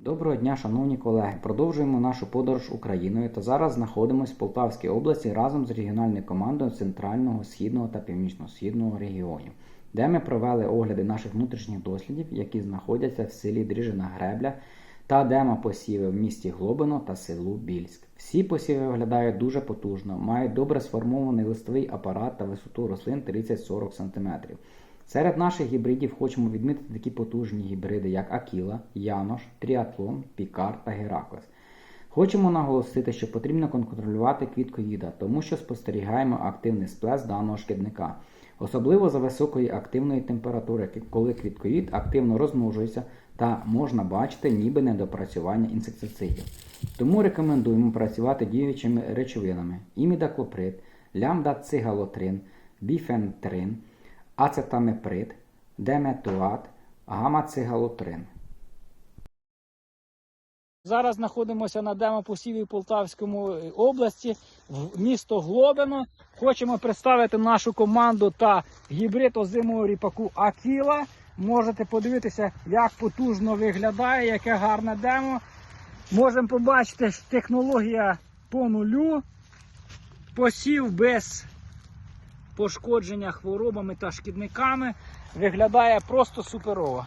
Доброго дня, шановні колеги. Продовжуємо нашу подорож Україною та зараз знаходимося в Полтавській області разом з регіональною командою Центрального, Східного та Північно-Східного регіонів, де ми провели огляди наших внутрішніх дослідів, які знаходяться в селі Дріжина Гребля та демопосіви в місті Глобино та селу Більськ. Всі посіви виглядають дуже потужно, мають добре сформований листовий апарат та висоту рослин 30-40 см. Серед наших гібридів хочемо відмітити такі потужні гібриди, як Акіла, Янош, Тріатлон, Пікар та Гераклес. Хочемо наголосити, що потрібно контролювати квіткоїда, тому що спостерігаємо активний сплеск даного шкідника, особливо за високої активної температури, коли квіткоїд активно розмножується та можна бачити ніби недопрацювання інсектицидів. Тому рекомендуємо працювати діючими речовинами імідаклоприд, лямдацигалотрин, біфентрин, ацетамеприд, деметуат, гамацегалотрин. Зараз знаходимося на демопосіві в Полтавському е, області, в місто Глобино. Хочемо представити нашу команду та гібрид озимого ріпаку Акіла. Можете подивитися, як потужно виглядає, яке гарне демо. Можемо побачити що технологія по нулю. Посів без пошкодження хворобами та шкідниками. Виглядає просто суперово.